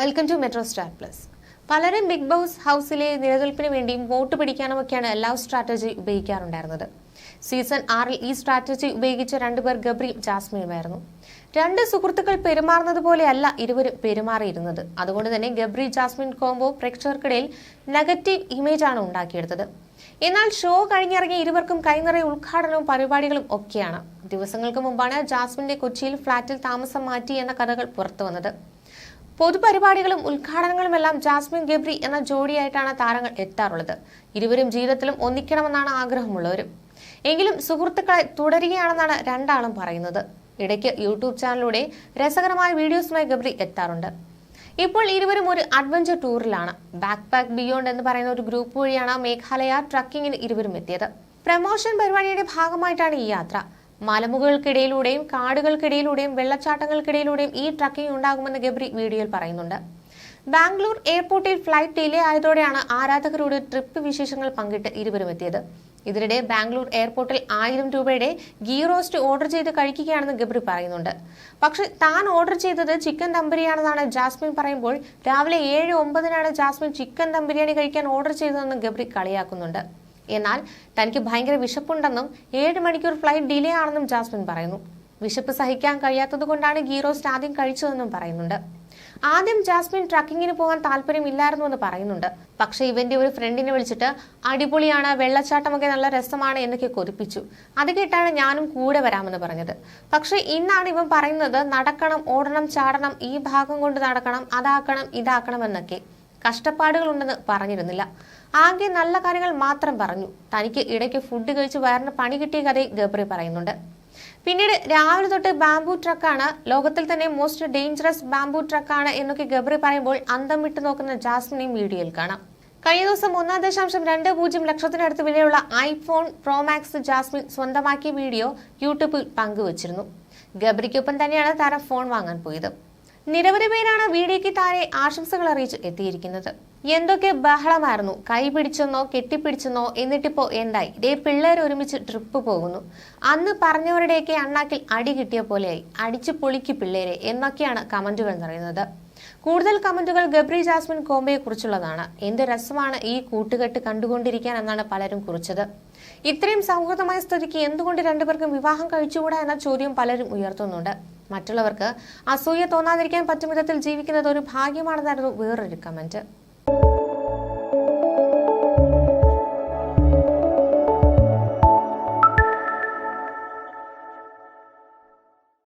Welcome to metro star plus പലരും big boss ഹൗസിലെ നിലനിൽപ്പിന് വേണ്ടിയും വോട്ട് പിടിക്കാനുമൊക്കെയാണ് ലവ് സ്ട്രാറ്റജി ഉപയോഗിക്കാറുണ്ടായിരുന്നത്. സീസൺ ആറിൽ ഈ സ്ട്രാറ്റജി ഉപയോഗിച്ച രണ്ടുപേർ ഗബ്രിയും ജാസ്മിനുമായിരുന്നു. രണ്ട് സുഹൃത്തുക്കൾ പെരുമാറുന്നത് പോലെയല്ല ഇരുവരും പെരുമാറിയിരുന്നത്. അതുകൊണ്ട് തന്നെ ഗബ്രി ജാസ്മിൻ കോംബോ പ്രേക്ഷകർക്കിടയിൽ നെഗറ്റീവ് ഇമേജാണ് ഉണ്ടാക്കിയെടുത്തത്. എന്നാൽ ഷോ കഴിഞ്ഞിറങ്ങിയ ഇരുവർക്കും കൈനിറയ ഉദ്ഘാടനവും പരിപാടികളും ഒക്കെയാണ്. ദിവസങ്ങൾക്ക് മുമ്പാണ് ജാസ്മിന്റെ കൊച്ചിയിൽ ഫ്ളാറ്റിൽ താമസം മാറ്റി എന്ന കഥകൾ പുറത്തു വന്നത് പൊതുപരിപാടികളും ഉദ്ഘാടനങ്ങളുമെല്ലാം ജാസ്മിൻ ഗബ്രി എന്ന ജോഡിയായിട്ടാണ് താരങ്ങൾ എത്താറുള്ളത്. ഇരുവരും ജീവിതത്തിലും ഒന്നിക്കണമെന്നാണ് ആഗ്രഹമുള്ളവരും. എങ്കിലും സുഹൃത്തുക്കളെ തുടരുകയാണെന്നാണ് രണ്ടാളും പറയുന്നത്. ഇടയ്ക്ക് യൂട്യൂബ് ചാനലിലൂടെ രസകരമായ വീഡിയോസുമായി ഗബ്രി എത്താറുണ്ട്. ഇപ്പോൾ ഇരുവരും ഒരു അഡ്വഞ്ചർ ടൂറിലാണ്. ബാക്ക് പാക്ക് ബിയോണ്ട് എന്ന് പറയുന്ന ഒരു ഗ്രൂപ്പ് വഴിയാണ് മേഘാലയ ട്രക്കിങ്ങിന് ഇരുവരും എത്തിയത്. പ്രമോഷൻ പരിപാടിയുടെ ഭാഗമായിട്ടാണ് ഈ യാത്ര. മലമുകൾക്കിടയിലൂടെയും കാടുകൾക്കിടയിലൂടെയും വെള്ളച്ചാട്ടങ്ങൾക്കിടയിലൂടെയും ഈ ട്രക്കിംഗ് ഉണ്ടാകുമെന്ന് ഗബ്രി വീഡിയോയിൽ പറയുന്നുണ്ട്. ബാംഗ്ലൂർ എയർപോർട്ടിൽ ഫ്ലൈറ്റ് ഡിലേ ആയതോടെയാണ് ആരാധകരോട് ട്രിപ്പ് വിശേഷങ്ങൾ പങ്കിട്ട് ഇരുവരും എത്തിയത്. ഇതിനിടെ ബാംഗ്ലൂർ എയർപോർട്ടിൽ ആയിരം രൂപയുടെ ഗീ റോസ്റ്റ് ഓർഡർ ചെയ്ത് കഴിക്കുകയാണെന്ന് ഗബ്രി പറയുന്നുണ്ട്. പക്ഷെ താൻ ഓർഡർ ചെയ്തത് ചിക്കൻ തമ്പരിയാണെന്നാണ് ജാസ്മിൻ പറയുമ്പോൾ രാവിലെ ഏഴ് ഒമ്പതിനാണ് ജാസ്മിൻ ചിക്കൻ തമ്പരിയാണി കഴിക്കാൻ ഓർഡർ ചെയ്തതെന്ന് ഗബ്രി കളിയാക്കുന്നുണ്ട്. എന്നാൽ തനിക്ക് ഭയങ്കര വിശപ്പുണ്ടെന്നും ഏഴ് മണിക്കൂർ ഫ്ലൈറ്റ് ഡിലേ ആണെന്നും ജാസ്മിൻ പറയുന്നു. വിശപ്പ് സഹിക്കാൻ കഴിയാത്തതുകൊണ്ടാണ് ഗീ റോസ്റ്റ് ആദ്യം കഴിച്ചതെന്നും പറയുന്നുണ്ട്. ആദ്യം ജാസ്മിൻ ട്രക്കിങ്ങിന് പോകാൻ താല്പര്യമില്ലായിരുന്നു എന്ന് പറയുന്നുണ്ട്. പക്ഷേ ഇവന്റെ ഒരു ഫ്രണ്ടിനെ വിളിച്ചിട്ട് അടിപൊളിയാണ് വെള്ളച്ചാട്ടമൊക്കെ നല്ല രസമാണ് എന്നൊക്കെ കൊതിപ്പിച്ചു. അത് കേട്ടാണ് ഞാനും കൂടെ വരാമെന്ന് പറഞ്ഞത്. പക്ഷേ ഇന്നാണ് ഇവൻ പറയുന്നത് നടക്കണം ഓടണം ചാടണം ഈ ഭാഗം കൊണ്ട് നടക്കണം അതാക്കണം ഇതാക്കണം എന്നൊക്കെ. കഷ്ടപ്പാടുകളുണ്ടെന്ന് പറഞ്ഞിരുന്നില്ല. ആകെ നല്ല കാര്യങ്ങൾ മാത്രം പറഞ്ഞു. തനിക്ക് ഇടയ്ക്ക് ഫുഡ് കഴിച്ച് വയറിന് പണി കിട്ടിയ കഥയും ഗബ്രി പറയുന്നുണ്ട്. പിന്നീട് രാവിലെ തൊട്ട് ബാംബു ട്രക്കാണ് ലോകത്തിൽ തന്നെ മോസ്റ്റ് ഡേഞ്ചറസ് ബാംബു ട്രക്കാണ് എന്നൊക്കെ ഗബ്രി പറയുമ്പോൾ അന്തം വിട്ട് നോക്കുന്ന ജാസ്മിനെയും വീഡിയോയിൽ കാണാം. കഴിഞ്ഞ ദിവസം ഒന്നാം ദശാംശം രണ്ട് പൂജ്യം ലക്ഷത്തിനടുത്ത് വിലയുള്ള ഐഫോൺ പ്രോമാക്സ് ജാസ്മിൻ സ്വന്തമാക്കിയ വീഡിയോ യൂട്യൂബിൽ പങ്കുവച്ചിരുന്നു. ഗബ്രിക്കൊപ്പം തന്നെയാണ് താരം ഫോൺ വാങ്ങാൻ പോയത്. നിരവധി പേരാണ് വീഡിയോയ്ക്ക് താഴെ ആശംസകൾ അറിയിച്ച് എത്തിയിരിക്കുന്നത്. എന്തൊക്കെ ബഹളമായിരുന്നു? കൈ പിടിച്ചെന്നോ കെട്ടിപ്പിടിച്ചെന്നോ? എന്നിട്ടിപ്പോ എന്തായി? ദേ പിള്ളേർ ഒരുമിച്ച് ട്രിപ്പ് പോകുന്നു. അന്ന് പറഞ്ഞവരുടെയൊക്കെ അണ്ണാക്കിൽ അടി കിട്ടിയ പോലെയായി. അടിച്ചു പൊളിക്ക് പിള്ളേരെ എന്നൊക്കെയാണ് കമന്റുകൾ നിറയുന്നത്. കൂടുതൽ കമന്റുകൾ ഗബ്രി ജാസ്മിൻ കോംബയെ കുറിച്ചുള്ളതാണ്. എന്ത് രസമാണ് ഈ കൂട്ടുകെട്ട് കണ്ടുകൊണ്ടിരിക്കാൻ എന്നാണ് പലരും കുറിച്ചത്. ഇത്രയും സൗഹൃദമായ സ്ഥിതിക്ക് എന്തുകൊണ്ട് രണ്ടുപേർക്കും വിവാഹം കഴിച്ചുകൂടാ എന്ന ചോദ്യം പലരും ഉയർത്തുന്നുണ്ട്. മറ്റുള്ളവർക്ക് അസൂയ തോന്നാതിരിക്കാൻ പറ്റും വിധത്തിൽ ജീവിക്കുന്നത് ഒരു ഭാഗ്യമാണെന്നായിരുന്നു വേറൊരു കമന്റ്